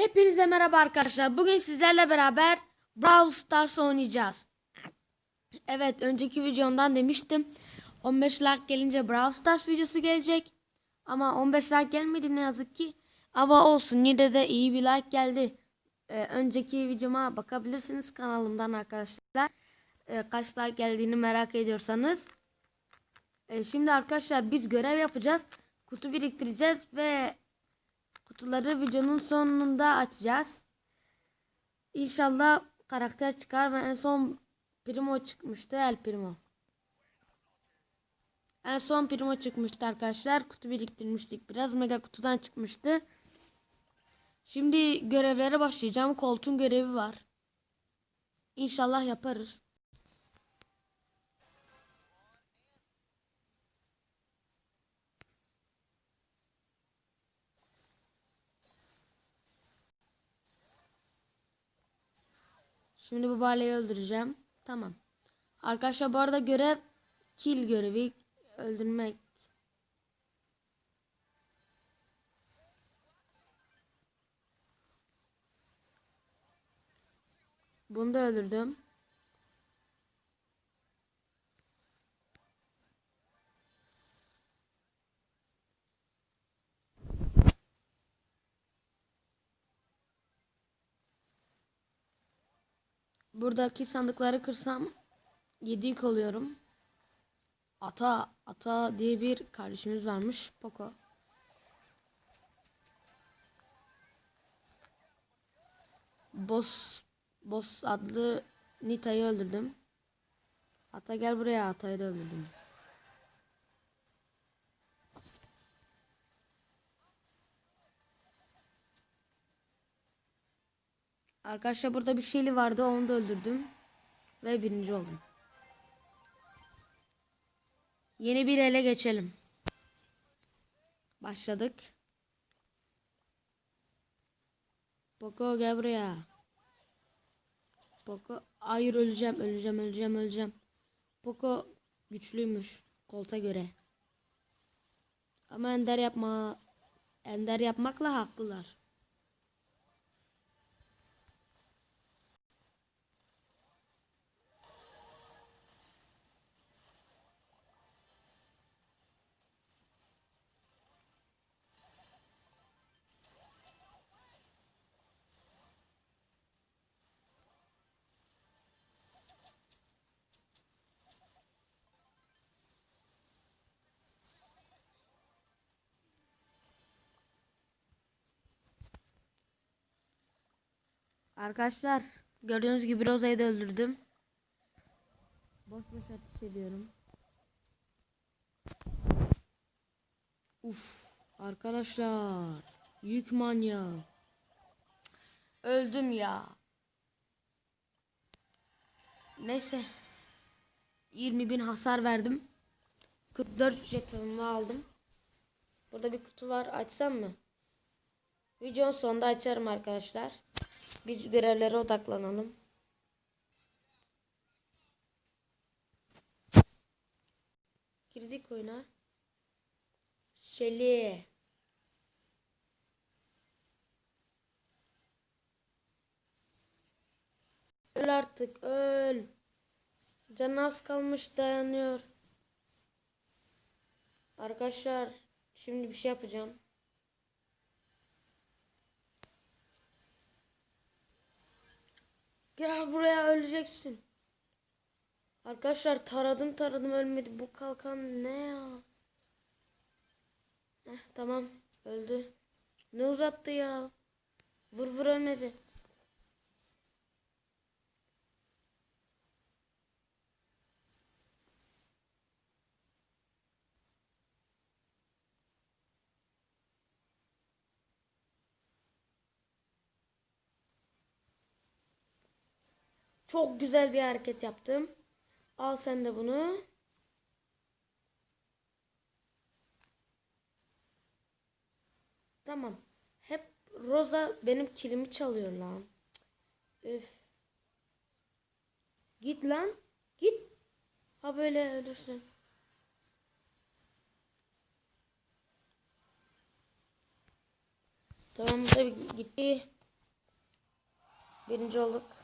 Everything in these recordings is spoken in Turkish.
Hepinize merhaba arkadaşlar. Bugün sizlerle beraber Brawl Stars oynayacağız. Evet önceki videomdan demiştim. 15 like gelince Brawl Stars videosu gelecek. Ama 15 like gelmedi ne yazık ki. Ama olsun yine de iyi bir like geldi. Ee, önceki videoma bakabilirsiniz kanalımdan arkadaşlar. Ee, kaç like geldiğini merak ediyorsanız. Ee, şimdi arkadaşlar biz görev yapacağız. Kutu biriktireceğiz ve kutuları videonun sonunda açacağız. İnşallah karakter çıkar ve en son Primo çıkmıştı. El Primo. En son Primo çıkmıştı arkadaşlar. Kutu biriktirmiştik. Biraz mega kutudan çıkmıştı. Şimdi görevlere başlayacağım. Koltuğun görevi var. İnşallah yaparız. Şimdi bu Barley'i öldüreceğim. Tamam. Arkadaşlar bu arada görev kill görevi öldürmek. Bunu da öldürdüm. Buradaki sandıkları kırsam 7 oluyorum. Ata Ata diye bir kardeşimiz varmış. Poco. Boss Boss adlı Nita'yı öldürdüm. Ata gel buraya Ata'yı da öldürdüm. Arkadaşlar burada bir şeyli vardı onu da öldürdüm. Ve birinci oldum. Yeni bir ele geçelim. Başladık. Poco gel buraya. Poco hayır öleceğim öleceğim öleceğim öleceğim. Poco güçlüymüş kolta göre. Ama ender yapma ender yapmakla haklılar. Arkadaşlar gördüğünüz gibi Roza'yı da öldürdüm. Boş boş ateş ediyorum. Uf arkadaşlar yük manyağı. Öldüm ya. Neyse. 20 bin hasar verdim. 44 jetonumu aldım. Burada bir kutu var. Açsam mı? Videonun sonunda açarım arkadaşlar. Biz görevlere odaklanalım. Girdik oyuna. Şeli. Öl artık öl. Can az kalmış dayanıyor. Arkadaşlar şimdi bir şey yapacağım. Gel buraya öleceksin. Arkadaşlar taradım taradım ölmedi. Bu kalkan ne ya? Heh, tamam öldü. Ne uzattı ya? Vur vur ölmedi. Çok güzel bir hareket yaptım. Al sen de bunu. Tamam. Hep Rosa benim kilimi çalıyor lan. Üf. Git lan. Git. Ha böyle ölürsün. Tamam tabii gitti. Birinci olduk.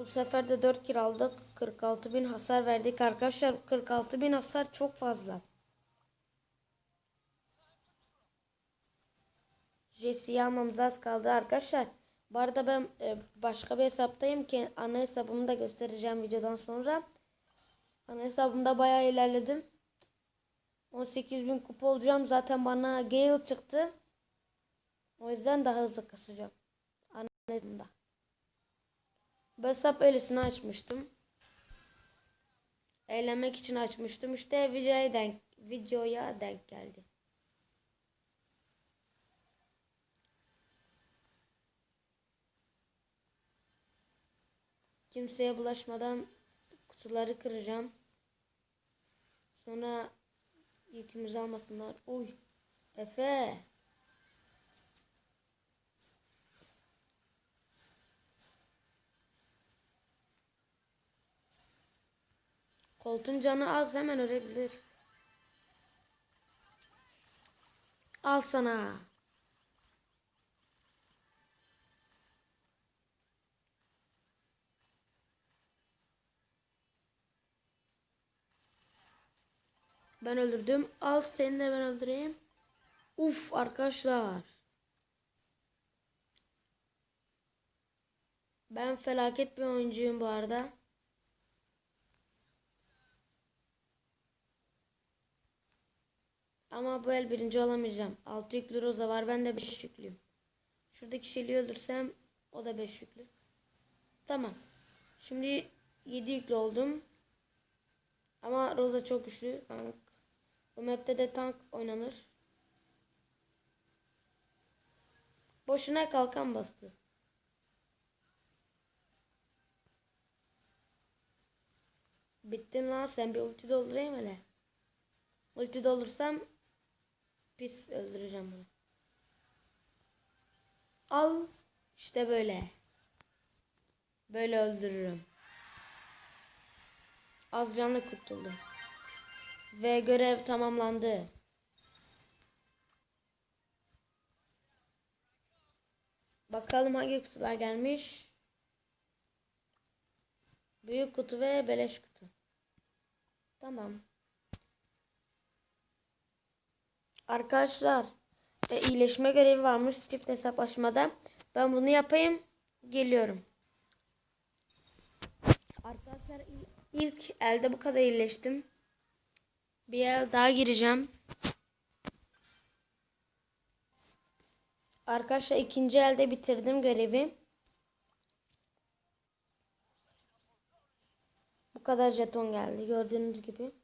Bu sefer de 4 kill aldık. 46 bin hasar verdik arkadaşlar. 46 bin hasar çok fazla. Jesse'yi almamız az kaldı arkadaşlar. Bu arada ben e, başka bir hesaptayım ki ana hesabımı da göstereceğim videodan sonra. Ana hesabımda bayağı ilerledim. 18 bin kupa olacağım. Zaten bana Gale çıktı. O yüzden daha hızlı kasacağım. Ana hesabımda. Bu hesap öylesine açmıştım. Eğlenmek için açmıştım. İşte videoya denk, videoya denk geldi. Kimseye bulaşmadan kutuları kıracağım. Sonra yükümüzü almasınlar. Uy. Efe. Koltuğun canı az hemen ölebilir. Al sana. Ben öldürdüm. Al seni de ben öldüreyim. Uf arkadaşlar. Ben felaket bir oyuncuyum bu arada. Ama bu el birinci olamayacağım. 6 yüklü Roza var. Ben de 5 yüklüyüm. Şuradaki şeyi öldürsem o da 5 yüklü. Tamam. Şimdi 7 yüklü oldum. Ama Roza çok güçlü. Tank. Bu map'te de tank oynanır. Boşuna kalkan bastı. Bittin lan sen bir ulti doldurayım hele. Ulti doldursam pis öldüreceğim bunu. Al işte böyle. Böyle öldürürüm. Az canlı kurtuldu. Ve görev tamamlandı. Bakalım hangi kutular gelmiş. Büyük kutu ve beleş kutu. Tamam. Arkadaşlar e, iyileşme görevi varmış çift hesaplaşmada. Ben bunu yapayım. Geliyorum. Arkadaşlar ilk elde bu kadar iyileştim. Bir el daha gireceğim. Arkadaşlar ikinci elde bitirdim görevi. Bu kadar jeton geldi gördüğünüz gibi.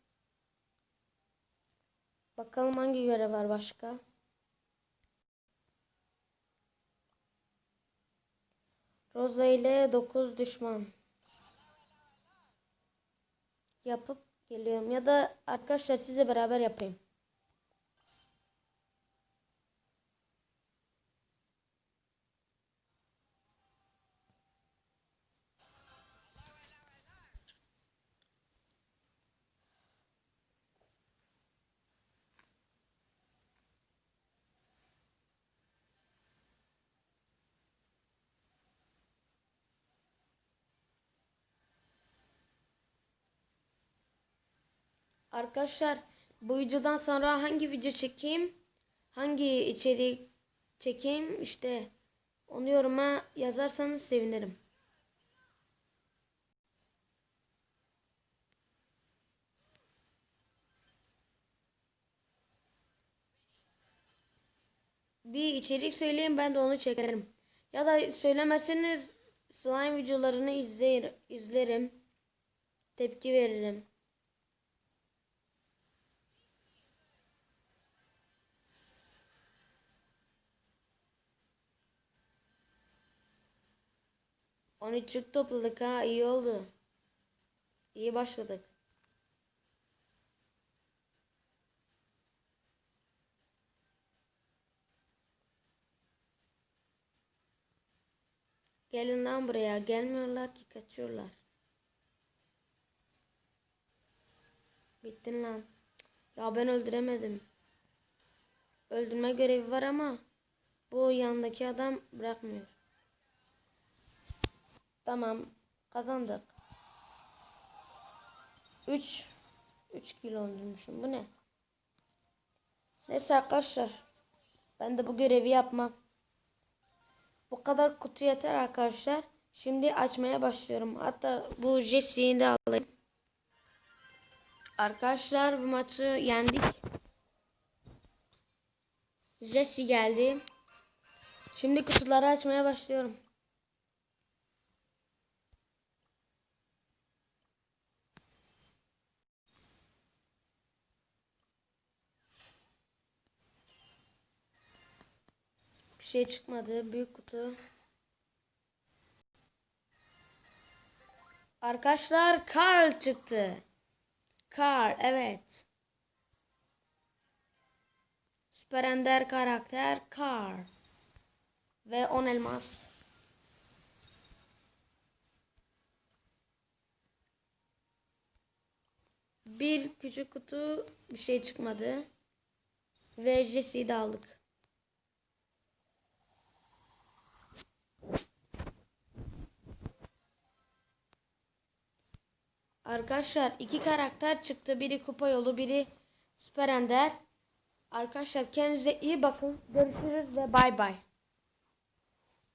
Bakalım hangi görev var başka. Rosa ile 9 düşman. Yapıp geliyorum. Ya da arkadaşlar sizle beraber yapayım. Arkadaşlar bu videodan sonra hangi video çekeyim? Hangi içerik çekeyim? İşte onu yoruma yazarsanız sevinirim. Bir içerik söyleyin ben de onu çekerim. Ya da söylemezseniz slime videolarını izler, izlerim. Tepki veririm. Onu çık topladık ha iyi oldu. İyi başladık. Gelin lan buraya. Gelmiyorlar ki kaçıyorlar. Bittin lan. Ya ben öldüremedim. Öldürme görevi var ama Bu yandaki adam bırakmıyor. Tamam. Kazandık. 3 3 kilo öldürmüşüm. Bu ne? Neyse arkadaşlar. Ben de bu görevi yapmam. Bu kadar kutu yeter arkadaşlar. Şimdi açmaya başlıyorum. Hatta bu Jesse'yi de alayım. Arkadaşlar bu maçı yendik. Jesse geldi. Şimdi kutuları açmaya başlıyorum. Şey çıkmadı. Büyük kutu. Arkadaşlar Carl çıktı. Carl evet. Süper Ender karakter Carl. Ve 10 elmas. Bir küçük kutu bir şey çıkmadı. Ve Jesse'yi de aldık. Arkadaşlar iki karakter çıktı. Biri kupa yolu, biri süper ender. Arkadaşlar kendinize iyi bakın. Görüşürüz ve bay bay.